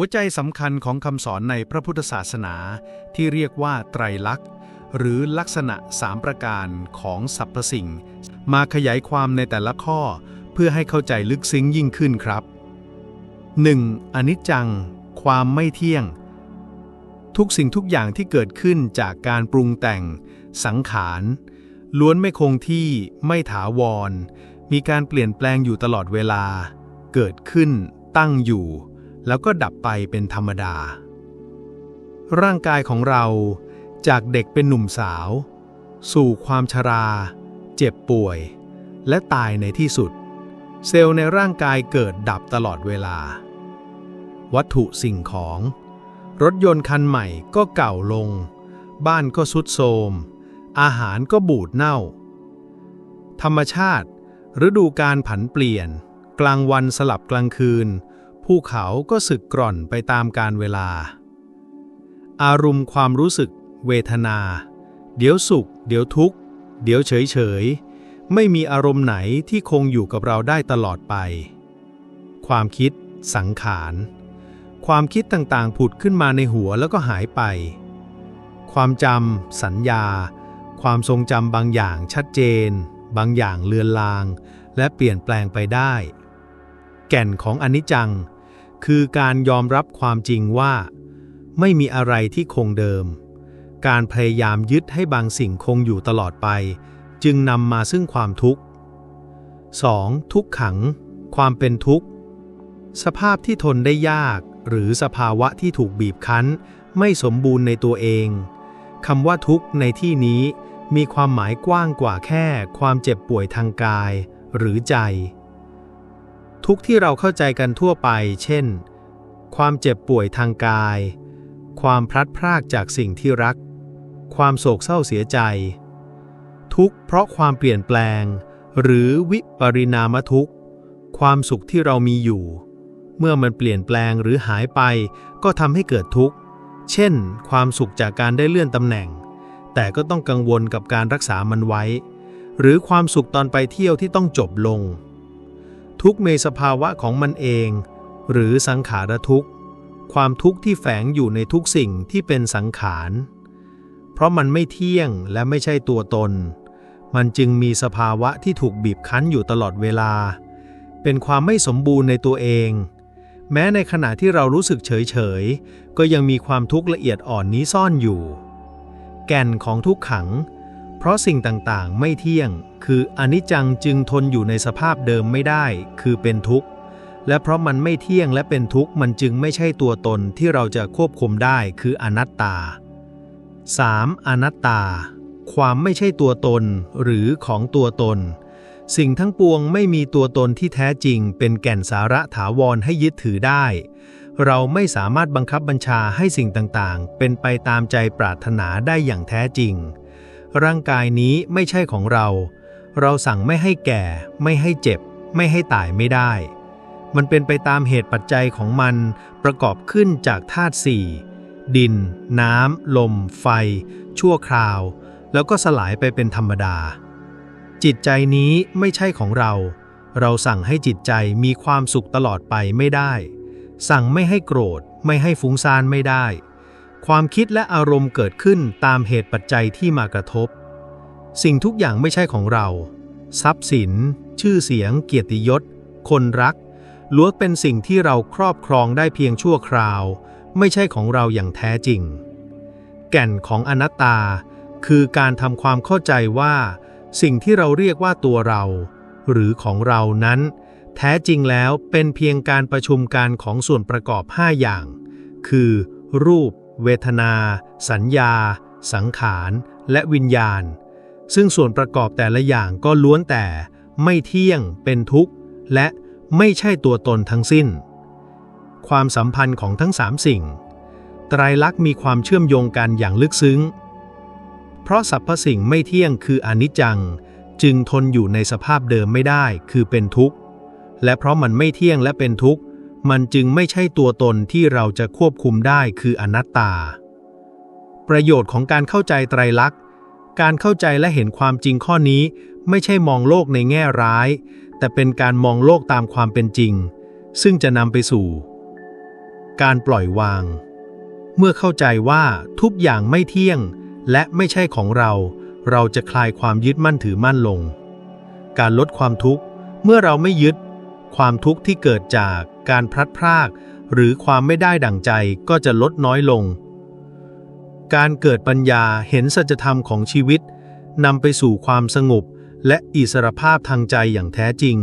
หัวใจสำคัญของคำสอนในพระพุทธศาสนาที่เรียกว่าไตรลักษณ์ หรือลักษณะสามประการของสรรพสิ่ง มาขยายความในแต่ละข้อ เพื่อให้เข้าใจลึกซึ้งยิ่งขึ้นครับ 1. อนิจจัง ความไม่เที่ยง ทุกสิ่งทุกอย่างที่เกิดขึ้นจากการปรุงแต่ง สังขาร ล้วนไม่คงที่ไม่ถาวร มีการเปลี่ยนแปลงอยู่ตลอดเวลา เกิดขึ้น ตั้งอยู่ แล้วก็ดับไปเป็นธรรมดา ร่างกายของเราจากเด็กเป็นหนุ่มสาว สู่ความชรา เจ็บป่วย และตายในที่สุด เซลล์ในร่างกายเกิดดับตลอดเวลา วัตถุสิ่งของ รถยนต์คันใหม่ก็เก่าลง บ้านก็สุดโทรมอาหารก็บูดเน่า ธรรมชาติ ฤดูการผันเปลี่ยน กลางวันสลับกลางคืน ภูเขาก็สึกกร่อนไปตามการเวลา อารมณ์ความรู้สึก เวทนา เดี๋ยวสุข เดี๋ยวทุกข์ เดี๋ยวเฉยเฉยไม่มีอารมณ์ไหนที่คงอยู่กับเราได้ตลอดไป ความคิด สังขาร ความคิดต่างๆ ผุดขึ้นมาในหัวแล้วก็หายไป ความจำ สัญญา ความทรงจำบางอย่างชัดเจน บางอย่างเลือนลาง และเปลี่ยนแปลงไปได้ แก่นของอนิจจัง คือการยอมรับความจริงว่า ไม่มีอะไรที่คงเดิม การพยายามยึดให้บางสิ่งคงอยู่ตลอดไป จึงนำมาซึ่งความทุกข์ 2. ทุกขัง ความเป็นทุกข์ สภาพที่ทนได้ยาก หรือสภาวะที่ถูกบีบคั้น ไม่สมบูรณ์ในตัวเองคำว่าทุกข์ในที่นี้มีความหมายกว้างกว่าแค่ ความเจ็บป่วยทางกาย หรือใจ ทุกที่เราเข้าใจกันทั่วไป เช่น ความเจ็บป่วยทางกาย ความพลัดพรากจากสิ่งที่รัก ความโศกเศร้าเสียใจ ทุกเพราะความเปลี่ยนแปลง หรือวิปริณามทุกข์ความสุขที่เรามีอยู่ เมื่อมันเปลี่ยนแปลงหรือหายไป ก็ทำให้เกิดทุกข์ เช่น ความสุขจากการได้เลื่อนตำแหน่ง แต่ก็ต้องกังวลกับการรักษามันไว้ หรือความสุขตอนไปเที่ยวที่ต้องจบลง ทุกข์ในสภาวะของมันเอง หรือสังขารทุกข์ ความทุกข์ที่แฝงอยู่ในทุกสิ่งที่เป็นสังขาร เพราะมันไม่เที่ยงและไม่ใช่ตัวตน มันจึงมีสภาวะที่ถูกบีบคั้นอยู่ตลอดเวลา เป็นความไม่สมบูรณ์ในตัวเอง แม้ในขณะที่เรารู้สึกเฉยๆก็ยังมีความทุกข์ละเอียดอ่อนนี้ซ่อนอยู่ แก่นของทุกขัง เพราะสิ่งต่างๆ ไม่เที่ยง คืออนิจจังจึงทนอยู่ในสภาพเดิมไม่ได้ คือเป็นทุกข์ และเพราะมันไม่เที่ยงและเป็นทุกข์ มันจึงไม่ใช่ตัวตนที่เราจะควบคุมได้ คืออนัตตา 3. อนัตตา ความไม่ใช่ตัวตน หรือของตัวตน สิ่งทั้งปวงไม่มีตัวตนที่แท้จริง เป็นแก่นสาระถาวรให้ยึดถือได้ เราไม่สามารถบังคับบัญชาให้สิ่งต่างๆ เป็นไปตามใจปรารถนาได้อย่างแท้จริง ร่างกายนี้ไม่ใช่ของเรา เราสั่งไม่ให้แก่ ไม่ให้เจ็บ ไม่ให้ตายไม่ได้ มันเป็นไปตามเหตุปัจจัยของมันประกอบขึ้นจากธาตุสี่ดิน น้ำ ลม ไฟ ชั่วคราว แล้วก็สลายไปเป็นธรรมดา จิตใจนี้ไม่ใช่ของเรา เราสั่งให้จิตใจมีความสุขตลอดไปไม่ได้ สั่งไม่ให้โกรธ ไม่ให้ฟุ้งซ่านไม่ได้ ความคิดและอารมณ์เกิดขึ้นตามเหตุปัจจัยที่มากระทบ สิ่งทุกอย่างไม่ใช่ของเรา ทรัพย์สิน ชื่อเสียง เกียรติยศ คนรัก ล้วนเป็นสิ่งที่เราครอบครองได้เพียงชั่วคราว ไม่ใช่ของเราอย่างแท้จริง แก่นของอนัตตา คือการทำความเข้าใจว่า สิ่งที่เราเรียกว่าตัวเรา หรือของเรานั้น แท้จริงแล้วเป็นเพียงการประชุมการของส่วนประกอบ 5 อย่าง คือ รูป เวทนา สัญญา สังขาร และวิญญาณ ซึ่งส่วนประกอบแต่ละอย่างก็ล้วนแต่ไม่เที่ยง เป็นทุกข์ และไม่ใช่ตัวตนทั้งสิ้น ความสัมพันธ์ของทั้งสามสิ่ง ไตรลักษณ์มีความเชื่อมโยงกันอย่างลึกซึ้ง เพราะสรรพสิ่งไม่เที่ยงคืออนิจจัง จึงทนอยู่ในสภาพเดิมไม่ได้คือเป็นทุกข์ และเพราะมันไม่เที่ยงและเป็นทุกข์ มันจึงไม่ใช่ตัวตนที่เราจะควบคุมได้คืออนัตตา ประโยชน์ของการเข้าใจไตรลักษณ์ การเข้าใจและเห็นความจริงข้อนี้ไม่ใช่มองโลกในแง่ร้าย แต่เป็นการมองโลกตามความเป็นจริง ซึ่งจะนำไปสู่ การปล่อยวาง เมื่อเข้าใจว่าทุกอย่างไม่เที่ยง และไม่ใช่ของเรา เราจะคลายความยึดมั่นถือมั่นลง การลดความทุกข์ เมื่อเราไม่ยึด ความทุกข์ที่เกิดจากการพลัดพราก หรือความไม่ได้ดั่งใจก็จะลดน้อยลง การเกิดปัญญาเห็นสัจธรรมของชีวิตนำไปสู่ความสงบและอิสรภาพทางใจอย่างแท้จริง